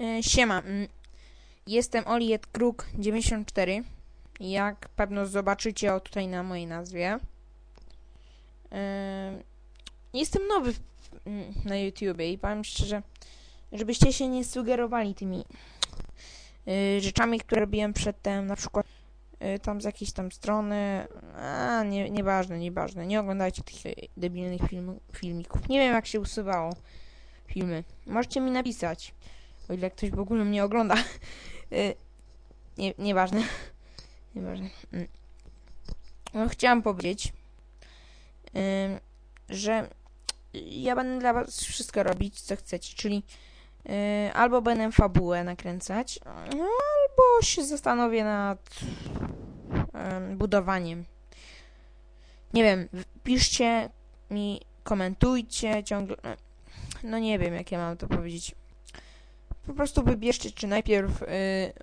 E, Siema. mm, Jestem Oliet Kruk 94. Jak pewno zobaczycie o tutaj na mojej nazwie. E, Jestem nowy mm, na YouTubie i powiem szczerze, żebyście się nie sugerowali tymi e, rzeczami, które robiłem przedtem, na przykład tam z jakiejś tam strony. A, nie, nieważne, nieważne. Nie oglądajcie tych debilnych film, filmików. Nie wiem, jak się usuwało filmy. Możecie mi napisać. O ile ktoś w ogóle mnie ogląda. Y, nie, nieważne. Nieważne. Mm. No, chciałam powiedzieć, ym, że ja będę dla was wszystko robić, co chcecie, czyli y, albo będę fabułę nakręcać, albo się zastanowię nad budowaniem. Nie wiem, piszcie mi, komentujcie ciągle. No nie wiem, jak ja mam to powiedzieć. Po prostu wybierzcie, czy najpierw y,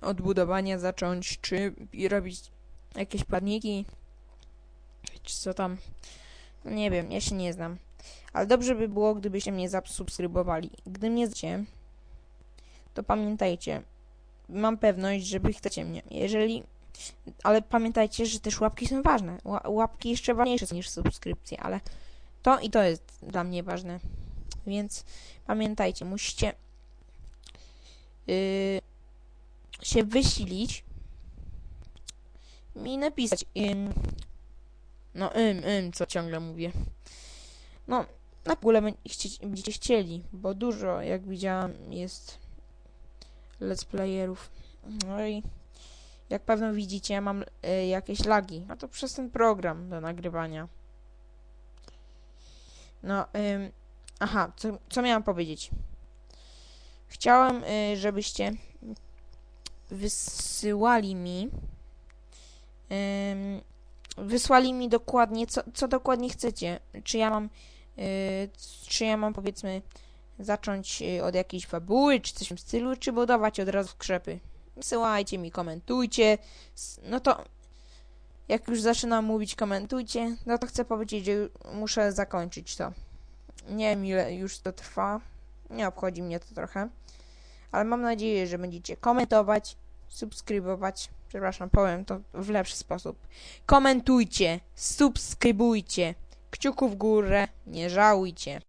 od budowania zacząć, czy robić jakieś planiki, czy co tam. No nie wiem, ja się nie znam. Ale dobrze by było, gdybyście mnie zasubskrybowali. Gdy mnie znacie, to pamiętajcie, mam pewność, że wy chcecie mnie. Jeżeli... Ale pamiętajcie, że też łapki są ważne. Ła- Łapki jeszcze ważniejsze niż subskrypcje, ale to i to jest dla mnie ważne. Więc pamiętajcie, musicie yy, się wysilić i napisać no ym, ym, co ciągle mówię. No, na ogóle będziecie chcieli, bo dużo, jak widziałam, jest let's playerów. No i jak pewno widzicie, ja mam y, jakieś lagi. No to przez ten program do nagrywania. No, ym, aha, co, co miałam powiedzieć? Chciałem, y, żebyście wysyłali mi wysłali mi dokładnie, co, co dokładnie chcecie. Czy ja mam y, czy ja mam powiedzmy zacząć y, od jakiejś fabuły, czy coś w tym stylu, czy budować od razu skrzepy. Wysyłajcie mi, komentujcie. No to jak już zaczynam mówić komentujcie, no to chcę powiedzieć, że muszę zakończyć to. Nie wiem ile już to trwa. Nie obchodzi mnie to trochę. Ale mam nadzieję, że będziecie komentować, subskrybować. Przepraszam, powiem to w lepszy sposób. Komentujcie, subskrybujcie. Kciuków w górę, nie żałujcie.